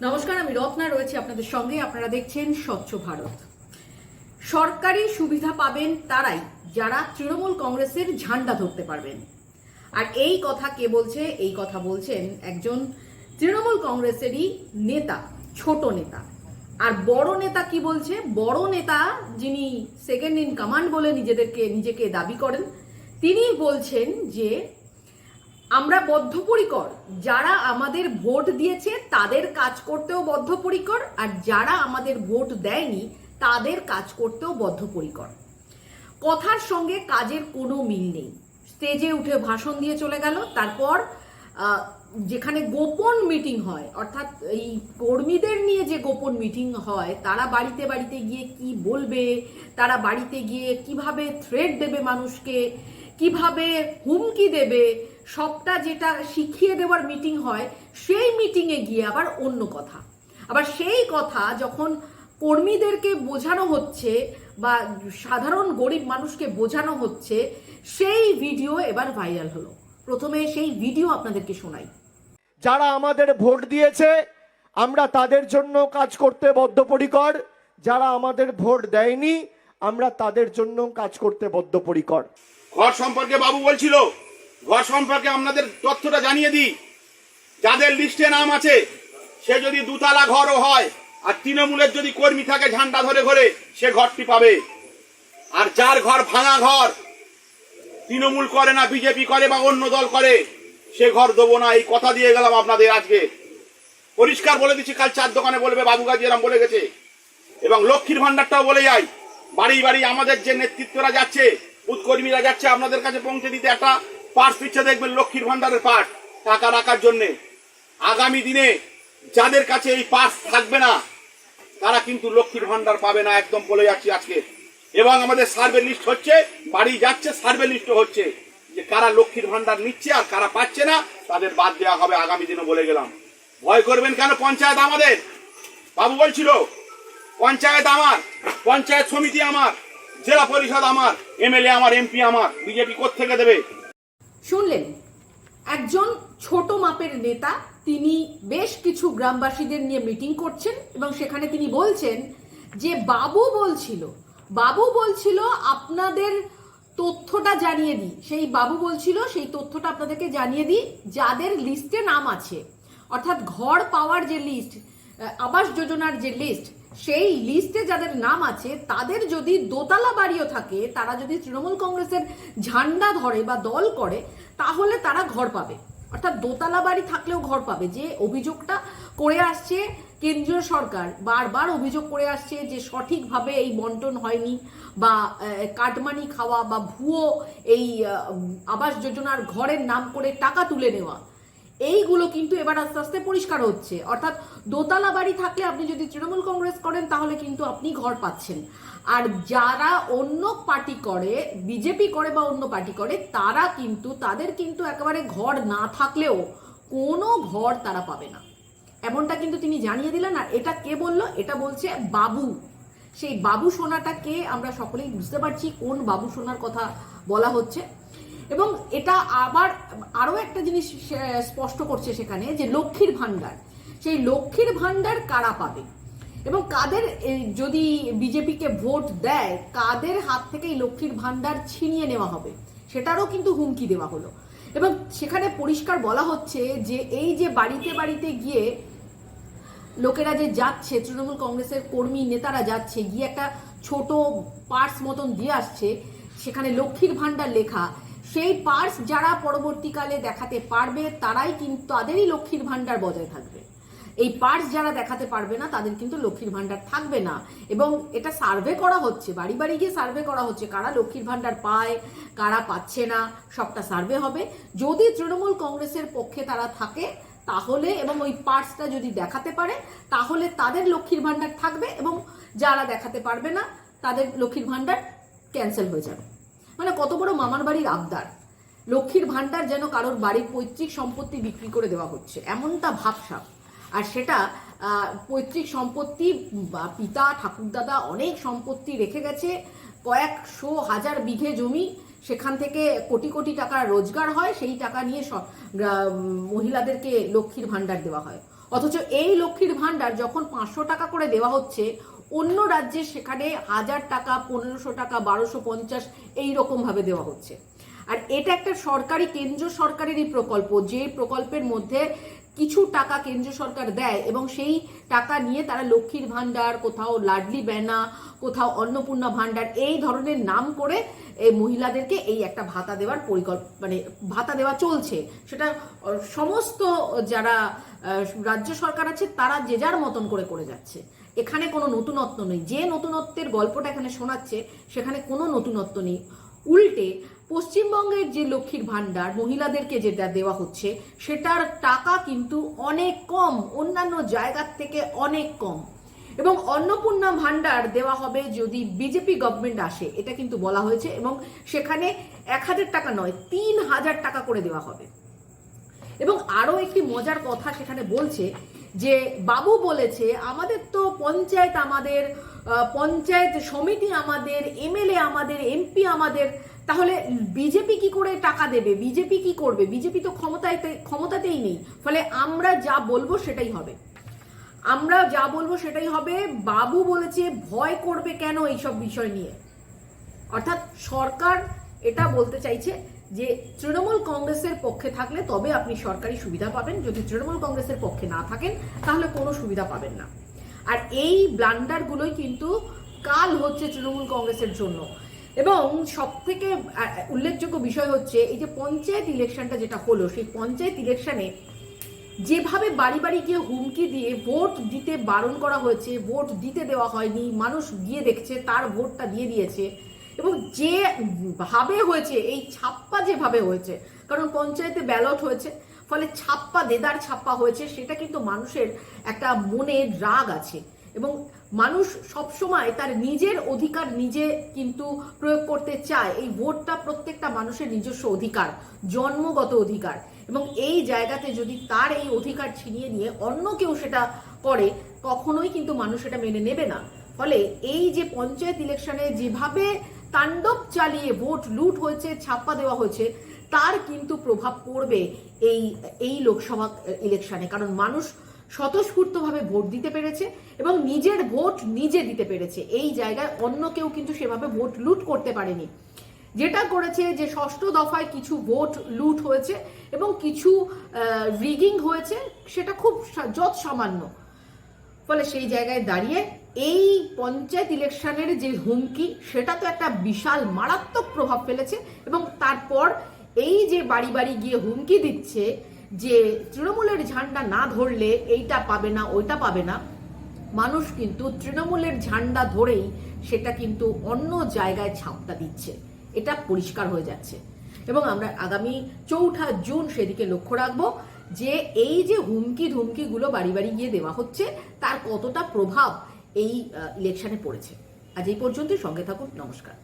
নমস্কার, আমি রত্না, রয়েছে আপনাদের সঙ্গে। আপনারা দেখছেন স্বচ্ছ ভারত। সরকারি সুবিধা পাবেন তারাই যারা তৃণমূল কংগ্রেসের ঝান্ডা ধরতে পারবেন। আর এই কথা কে বলছে? এই কথা বলছেন একজন তৃণমূল কংগ্রেসেরই নেতা, ছোট নেতা। আর বড় নেতা কি বলছে? বড় নেতা যিনি সেকেন্ড ইন কমান্ড বলে নিজেদেরকে, নিজেকে দাবি করেন তিনি বলছেন যে আমরা বদ্ধপরিকর। যারা আমাদের ভোট দিয়েছে, তাদের কাজ করতেও বদ্ধপরিকর, আর যারা আমাদের ভোট দেয়নি, তাদের কাজ করতেও বদ্ধপরিকর। কথার সঙ্গে কাজের কোনো মিল নেই। স্টেজে উঠে ভাষণ দিয়ে চলে গেল, তারপর যেখানে গোপন মিটিং হয়, অর্থাৎ এই কর্মীদের নিয়ে যে গোপন মিটিং হয়, তারা বাড়িতে বাড়িতে গিয়ে কি বলবে, তারা বাড়িতে গিয়ে কীভাবে থ্রেড দেবে মানুষকে, কীভাবে হুমকি দেবে সবটা যেটা শিখিয়ে দেওয়ার মিটিং হয় সেই মিটিংয়ে গিয়ে আবার অন্য কথা। আবার সেই কথা যখন কর্মীদেরকে বোঝানো হচ্ছে বা সাধারণ গরিব মানুষকে বোঝানো হচ্ছে সেই ভিডিও এবার ভাইরাল হলো। প্রথমে সেই ভিডিও আপনাদেরকে শোনাই। যারা আমাদের ভোট দিয়েছে আমরা তাদের জন্য কাজ করতে বদ্ধপরিকর। যারা আমাদের ভোট দেয়নি আমরা তাদের জন্য কাজ করতে বদ্ধপরিকর। ঘর সম্পর্কে বাবু বলছিল ঘর সম্পর্কে আপনাদের তথ্যটা জানিয়ে দিই। যাদের লিস্টে নাম আছে, সে যদি দুতলা ঘরও হয়, আর তৃণমূলের যদি কর্মী থাকে ঝান্ডা ধরে ঘরে, সে ঘরটি পাবে। আর যার ঘর ভাঙা ঘর, তৃণমূল করে না, বিজেপি করে বা অন্য দল করে, সে ঘর দেবো না, এই কথা দিয়ে গেলাম আপনাদের আজকে। পরিষ্কার বলে দিচ্ছি, কাল চার দোকানে বলবে বাবু গাজী এরম বলে গেছে। এবং লক্ষ্মীর ভান্ডারটাও বলে যাই, বাড়ি বাড়ি আমাদের যে নেতৃত্বরা যাচ্ছে উৎকর্মীরা যাচ্ছে, আপনাদের কাছে পৌঁছে দিতে একটা পার্স পিচ্ছে দেখবেন লক্ষ্মীর ভান্ডারের পার্ট টাকা রাখার জন্য। আগামী দিনে যাদের কাছে এই পার্স থাকবে না, তারা কিন্তু লক্ষ্মীর ভান্ডার পাবে না, একদম বলে যাচ্ছি আজকে। এবং আমাদের সার্ভে লিস্ট হচ্ছে, বাড়ি যাচ্ছে, সার্ভে লিস্ট হচ্ছে। যে কারা লক্ষ্মীর ভান্ডার নিচ্ছে আর কারা পাচ্ছে না, তাদের বাদ দেওয়া হবে আগামী দিনে বলে গেলাম। ভয় করবেন কেন পঞ্চায়েত আমাদের? বাবু বলছিল, পঞ্চায়েত আমার, পঞ্চায়েত সমিতি আমার, জেলা পরিষদ আমার, এমএলএ আমার, এমপি আমার, বিজেপি থেকে দেবে? শুনলেন? একজন ছোট মাপের নেতা, তিনি বেশ কিছু গ্রামবাসীদের নিয়ে মিটিং করছেন এবং সেখানে তিনি বলছেন যে, বাবু বলছিল বাবু বলছিল আপনাদের তথ্যটা জানিয়ে দিই। সেই বাবু বলছিল, সেই তথ্যটা আপনাদেরকে জানিয়ে দিই, যাদের লিস্টে নাম আছে, অর্থাৎ ঘর পাওয়ার যে লিস্ট, আবাস যোজনার যে লিস্ট সেই লিস্টে যাদের নাম আছে, তাদের যদি দোতলা বাড়িও থাকে, তারা যদি তৃণমূল কংগ্রেসের ঝান্ডা ধরে বা দল করে, তাহলে তারা ঘর পাবে। অর্থাৎ দোতলা বাড়ি থাকলেও ঘর পাবে। যে অভিযোগটা করে আসছে কেন্দ্রীয় সরকার, বারবার অভিযোগ করে আসছে যে সঠিকভাবে এই বন্টন হয়নি বা কাটমানি খাওয়া বা ভুয়ো এই আবাস যোজনার ঘরের নাম করে টাকা তুলে নেওয়া। এইগুলো কিন্তু এবার আস্তে আস্তে পরিষ্কার হচ্ছে। অর্থাৎ দোতলা বাড়ি থাকলে আপনি যদি তৃণমূল কংগ্রেস করেন, তাহলে কিন্তু আপনি ঘর পাচ্ছেন। আর যারা অন্য পার্টি করে, বিজেপি করে বা অন্য পার্টি করে, তারা কিন্তু, তাদের কিন্তু একেবারে ঘর না থাকলেও কোনো ঘর তারা পাবে না। এমনটা কিন্তু তিনি জানিয়ে দিলেন, আর এটা কে বলল? এটা বলছে বাবু। সেই বাবু সোনাটা কে আমরা সকলেই বুঝতে পারছি কোন বাবু সোনার কথা বলা হচ্ছে। এবং এটা আবার আরও একটা জিনিস স্পষ্ট করছে সেখানে যে লক্ষ্মীর ভাণ্ডার। সেই লক্ষ্মীর ভাণ্ডার কারা পাবে? এবং কাদের যদি বিজেপিকে ভোট দেয়, কাদের হাত থেকে এই লক্ষ্মীর ভাণ্ডার ছিনিয়ে নেওয়া হবে? সেটারও কিন্তু হুমকি দেওয়া হলো। এবং সেখানে পরিষ্কার বলা হচ্ছে যে এই যে বাড়িতে বাড়িতে গিয়ে লোকেরা যে যাচ্ছে, তৃণমূল কংগ্রেসের কর্মী নেতারা যাচ্ছে, গিয়ে একটা ছোট পার্স মতন দিয়ে আসছে, সেখানে লক্ষ্মীর ভাণ্ডার লেখা সেই পার্স যারা পরবর্তীকালে দেখাতে পারবে, তারাই কিন্তু তাদেরই লক্ষ্মীর ভাণ্ডার বজায় থাকবে। এই পার্স যারা দেখাতে পারবে না, তাদের কিন্তু লক্ষ্মীর ভাণ্ডার থাকবে না। এবং এটা সার্ভে করা হচ্ছে, বাড়ি বাড়ি গিয়ে সার্ভে করা হচ্ছে, কারা লক্ষ্মীর ভাণ্ডার পায়, কারা পাচ্ছে না, সবটা সার্ভে হবে। যদি তৃণমূল কংগ্রেসের পক্ষে তারা থাকে, তাহলে এবং ওই পার্টসটা যদি দেখাতে পারে, তাহলে তাদের লক্ষ্মীর ভাণ্ডার থাকবে এবং যারা দেখাতে পারবে না, তাদের লক্ষ্মীর ভাণ্ডার ক্যান্সেল হয়ে যাবে। মানে কত বড় মামার বাড়ির আবদার। লক্ষ্মীর ভাণ্ডার যেন কারোর বাড়ির পৈতৃক সম্পত্তি বিক্রি করে দেওয়া হচ্ছে, এমনটা ভাবসাব। আর সেটা পৈতৃক সম্পত্তি, বা পিতা ঠাকুরদাদা অনেক সম্পত্তি রেখে গেছে। কয়েকশো হাজার বিঘে জমি সেখান থেকে কোটি কোটি টাকা রোজগার হয়, সেই টাকা নিয়ে মহিলাদেরকে লক্ষ্মীর ভাণ্ডার দেওয়া হয়। অথচ এই লক্ষ্মীর ভাণ্ডার যখন পাঁচশো টাকা করে দেওয়া হচ্ছে অন্য রাজ্যে সেখানে হাজার টাকা, পনেরোশো টাকা, বারোশো পঞ্চাশ এইরকম ভাবে দেওয়া হচ্ছে। আর এটা একটা সরকারি কেন্দ্র সরকারেরই প্রকল্প। যে প্রকল্পের মধ্যে কিছু টাকা কেন্দ্র সরকার দেয় এবং সেই টাকা নিয়ে তারা লক্ষ্মীর ভাণ্ডার, কোথাও লাডলি বেনা কোথাও অন্নপূর্ণা ভাণ্ডার এই ধরনের নাম করে এই মহিলাদেরকে এই একটা ভাতা দেওয়ার পরিকল্প মানে ভাতা দেওয়া চলছে। সেটা সমস্ত যারা রাজ্য সরকার আছে, তারা যে যার মতন করে করে যাচ্ছে। এখানে কোনো নতুনত্ব নেই। যে নতুনত্বের গল্পটা এখানে শোনাচ্ছে, সেখানে কোনো নতুনত্ব নেই। উল্টে পশ্চিমবঙ্গের যে লক্ষ্মীর ভাণ্ডার, মহিলাদেরকে যেটা দেওয়া হচ্ছে, সেটার টাকা কিন্তু অনেক কম, অন্যান্য জায়গার থেকে অনেক কম। এবং অন্নপূর্ণা ভাণ্ডার দেওয়া হবে যদি বিজেপি গভর্নমেন্ট আসে, এটা কিন্তু বলা হয়েছে, এবং সেখানে এক হাজার টাকা নয়, তিন হাজার টাকা করে দেওয়া হবে। এবং আরও একটি মজার কথা সেখানে বলছে যে বাবু বলেছে, আমাদের তো পঞ্চায়েত আমাদের পঞ্চায়েত সমিতি আমাদের, এমএলএ আমাদের, এমপি আমাদের, তাহলে বিজেপি কি করে টাকা দেবে? বিজেপি কি করবে? বিজেপি তো ক্ষমতায় ক্ষমতাতেই নেই। ফলে আমরা যা বলব সেটাই হবে। আমরা যা বলব সেটাই হবে, বাবু বলেছে ভয় করবে কেন এইসব বিষয় নিয়ে? অর্থাৎ সরকার এটা বলতে চাইছে যে তৃণমূল কংগ্রেসের পক্ষে থাকলে তবে আপনি সরকারি সুবিধা পাবেন। যদি তৃণমূল কংগ্রেসের পক্ষে না থাকেন, তাহলে কোনো সুবিধা পাবেন না। আর এই ব্লান্ডারগুলোই কিন্তু কাল হচ্ছে তৃণমূল কংগ্রেসের জন্য। এবং সব থেকে উল্লেখযোগ্য বিষয় হচ্ছে, এই যে পঞ্চায়েত ইলেকশনটা যেটা হলো, সেই পঞ্চায়েত ইলেকশনে যেভাবে বাড়ি বাড়ি গিয়ে হুমকি দিয়ে ভোট দিতে বারণ করা হয়েছে, ভোট দিতে দেওয়া হয়নি, মানুষ গিয়ে দেখছে, তার ভোটটা দিয়ে দিয়েছে এবং যে ভাবে হয়েছে, এই ছাপ্পা যেভাবে হয়েছে, কারণ পঞ্চায়েতে ব্যালট হয়েছে, ফলে ছাপ্পা, দেদার ছাপ্পা হয়েছে, সেটা কিন্তু মানুষের একটা মনে রাগ আছে। এবং মানুষ সবসময় তার নিজের অধিকার নিজে কিন্তু প্রয়োগ করতে চায়। এই ভোটটা প্রত্যেকটা মানুষের নিজস্ব অধিকার, জন্মগত অধিকার। এবং এই জায়গাতে যদি তার এই অধিকার ছিনিয়ে নিয়ে অন্য কেউ সেটা করে, কখনোই কিন্তু মানুষ এটা মেনে নেবে না। ফলে এই যে পঞ্চায়েত ইলেকশনে যেভাবে তাণ্ডব চালিয়ে ভোট লুট হয়েছে, ছাপ্পা দেওয়া হয়েছে, তার কিন্তু প্রভাব পড়বে এই এই লোকসভা ইলেকশনে। কারণ মানুষ স্বতঃস্ফূর্তভাবে ভোট দিতে পেরেছে এবং নিজের ভোট নিজে দিতে পেরেছে। এই জায়গায় অন্য কেউ কিন্তু সেভাবে ভোট লুট করতে পারেনি। যেটা করেছে যে ষষ্ঠ দফায় কিছু ভোট লুট হয়েছে এবং কিছু রিগিং হয়েছে, সেটা খুব যৎ সামান্য ফলে সেই জায়গায় দাঁড়িয়ে এই পঞ্চায়েত ইলেকশনের যে হুমকি, সেটা তো একটা বিশাল মারাত্মক প্রভাব ফেলেছে এবং তারপর এই যে বাড়ি বাড়ি গিয়ে হুমকি দিচ্ছে যে তৃণমূলের ঝান্ডা না ধরলে এইটা পাবে না, ওইটা পাবে না, মানুষ কিন্তু তৃণমূলের ঝান্ডা ধরেই সেটা কিন্তু অন্য জায়গায় ছাপটা দিচ্ছে। এটা পরিষ্কার হয়ে যাচ্ছে। এবং আমরা আগামী চৌঠা জুন সেদিকে লক্ষ্য রাখব যে এই যে হুমকি ধুমকিগুলো বাড়ি বাড়ি গিয়ে দেওয়া হচ্ছে, তার কতটা প্রভাব এই ইলেকশানে পড়েছে। আজ এই পর্যন্তই সঙ্গে থাকুন নমস্কার।